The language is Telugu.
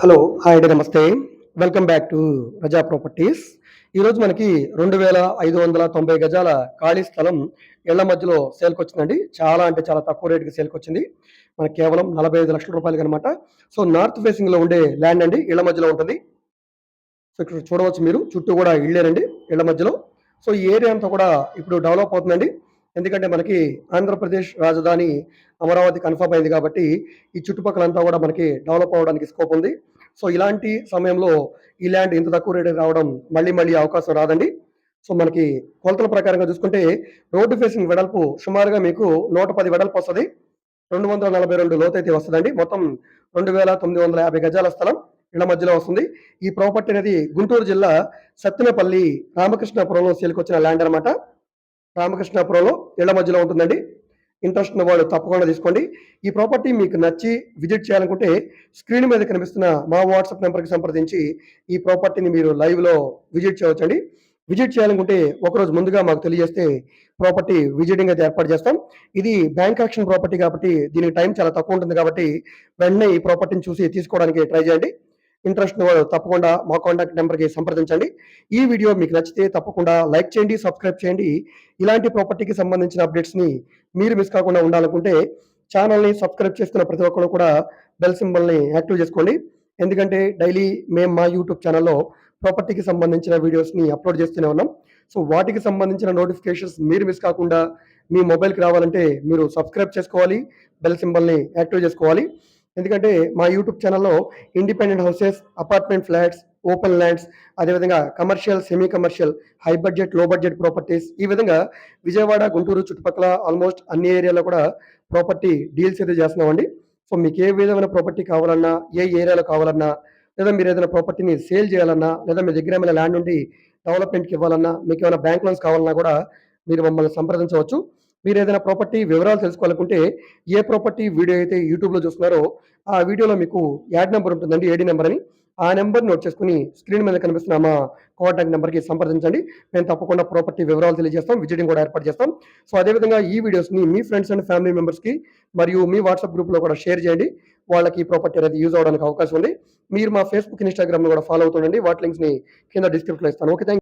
హలో హాయ్ అండి నమస్తే welcome back to Praja properties ఈరోజు మనకి రెండు వేల ఐదు వందల తొంభై గజాల ఖాళీ స్థలం ఇళ్ళ మధ్యలో సేల్కి వచ్చిందండి. చాలా అంటే చాలా తక్కువ రేటుకి సేల్కి వచ్చింది. మనకి కేవలం నలభై ఐదు లక్షల రూపాయలకి అనమాట సో నార్త్ ఫేసింగ్లో ఉండే ల్యాండ్ అండి ఇళ్ళ మధ్యలో ఉంటుంది. సో ఇక్కడ చూడవచ్చు మీరు చుట్టూ కూడా ఇళ్ళేనండి ఇళ్ళ మధ్యలో. సో ఈ ఏరియా అంతా కూడా ఇప్పుడు డెవలప్ అవుతుందండి. ఎందుకంటే మనకి ఆంధ్రప్రదేశ్ రాజధాని అమరావతి కన్ఫర్మ్ అయింది కాబట్టి ఈ చుట్టుపక్కలంతా కూడా మనకి డెవలప్ అవ్వడానికి స్కోప్ ఉంది. సో ఇలాంటి సమయంలో ఈ ల్యాండ్ ఇంత తక్కువ రేటు రావడం మళ్ళీ మళ్ళీ అవకాశం రాదండి. సో మనకి కొలతల ప్రకారంగా చూసుకుంటే రోడ్డు ఫేసింగ్ వెడల్పు సుమారుగా మీకు నూట పది వెడల్పు వస్తుంది. రెండు వందల నలభై రెండు లోతైతే వస్తుందండి. మొత్తం రెండు వేల తొమ్మిది వందల యాభై గజాల స్థలం ఇళ్ళ మధ్యలో వస్తుంది. ఈ ప్రాపర్టీ అనేది గుంటూరు జిల్లా సత్తెనపల్లి రామకృష్ణపురంలో సేల్కొచ్చిన ల్యాండ్ అనమాట రామకృష్ణాపురంలో ఇళ్ళ మధ్యలో ఉంటుందండి. ఇంట్రెస్ట్ ఉన్న వాళ్ళు తప్పకుండా తీసుకోండి. ఈ ప్రాపర్టీ మీకు నచ్చి విజిట్ చేయాలనుకుంటే స్క్రీన్ మీద కనిపిస్తున్న మా వాట్సాప్ నెంబర్కి సంప్రదించి ఈ ప్రాపర్టీని మీరు లైవ్లో విజిట్ చేయవచ్చండి. విజిట్ చేయాలనుకుంటే ఒకరోజు ముందుగా మాకు తెలియజేస్తే ప్రాపర్టీ విజిటింగ్ అయితే ఏర్పాటు చేస్తాం. ఇది బ్యాంక్ యాక్షన్ ప్రాపర్టీ కాబట్టి దీనికి టైం చాలా తక్కువ ఉంటుంది కాబట్టి వెంటనే ఈ ప్రాపర్టీని చూసి తీసుకోవడానికి ట్రై చేయండి. ఇంట్రెస్ట్ వాళ్ళు తప్పకుండా మా కాంటాక్ట్ నెంబర్కి సంప్రదించండి. ఈ వీడియో మీకు నచ్చితే తప్పకుండా లైక్ చేయండి సబ్స్క్రైబ్ చేయండి. ఇలాంటి ప్రాపర్టీకి సంబంధించిన అప్డేట్స్ని మీరు మిస్ కాకుండా ఉండాలనుకుంటే ఛానల్ని సబ్స్క్రైబ్ చేసుకున్న ప్రతి ఒక్కరు కూడా బెల్ సింబల్ని యాక్టివ్ చేసుకోండి. ఎందుకంటే డైలీ మేము మా యూట్యూబ్ ఛానల్లో ప్రాపర్టీకి సంబంధించిన వీడియోస్ని అప్లోడ్ చేస్తూనే ఉన్నాం. సో వాటికి సంబంధించిన నోటిఫికేషన్స్ మీరు మిస్ కాకుండా మీ మొబైల్కి రావాలంటే మీరు సబ్స్క్రైబ్ చేసుకోవాలి బెల్ సింబల్ని యాక్టివ్ చేసుకోవాలి. ఎందుకంటే మా యూట్యూబ్ ఛానల్లో independent houses apartment flats open lands అదేవిధంగా కమర్షియల్ సెమీ కమర్షియల్ హై బడ్జెట్లో బడ్జెట్ ప్రాపర్టీస్ ఈ విధంగా విజయవాడ గుంటూరు చుట్టుపక్కల ఆల్మోస్ట్ అన్ని ఏరియాలో కూడా ప్రాపర్టీ డీల్స్ అయితే చేస్తున్నామండి. సో మీకు ఏ విధమైన ప్రాపర్టీ కావాలన్నా ఏ ఏరియాలో కావాలన్నా లేదా మీరు ఏదైనా ప్రాపర్టీని సేల్ చేయాలన్నా లేదా మీ దగ్గర ఏమైనా ల్యాండ్ ఉండి డెవలప్మెంట్కి ఇవ్వాలన్నా మీకు ఏమైనా బ్యాంక్ లోన్స్ కావాలన్నా కూడా మీరు మమ్మల్ని సంప్రదించవచ్చు. మీరు ఏదైనా ప్రాపర్టీ వివరాలు తెలుసుకోవాలనుకుంటే ఏ ప్రాపర్టీ వీడియో అయితే యూట్యూబ్లో చూస్తున్నారో ఆ వీడియోలో మీకు యాడ్ నెంబర్ ఉంటుందండి ఏడీ నెంబర్ అని. ఆ నెంబర్ నోట్ చేసుకుని స్క్రీన్ మీద కనిపిస్తున్న మా కాంటాక్ట్ నెంబర్కి సంప్రదించండి. మేము తప్పకుండా ప్రాపర్టీ వివరాలు తెలియజేస్తాం విజిటింగ్ కూడా ఏర్పాటు చేస్తాం. సో అదేవిధంగా ఈ వీడియోస్ని మీ ఫ్రెండ్స్ అండ్ ఫ్యామిలీ మెంబర్స్కి మరియు మీ వాట్సాప్ గ్రూప్లో కూడా షేర్ చేయండి. వాళ్ళకి ఈ ప్రాపర్టీ అనేది యూజ్ అవడానికి అవకాశం ఉంది. మీరు మా ఫేస్బుక్ ఇన్స్టాగ్రామ్లో కూడా ఫాలో అవుతుండండి. వాటి లింక్స్ని కింద డిస్క్రిప్షన్లో ఇస్తాను. Okay thank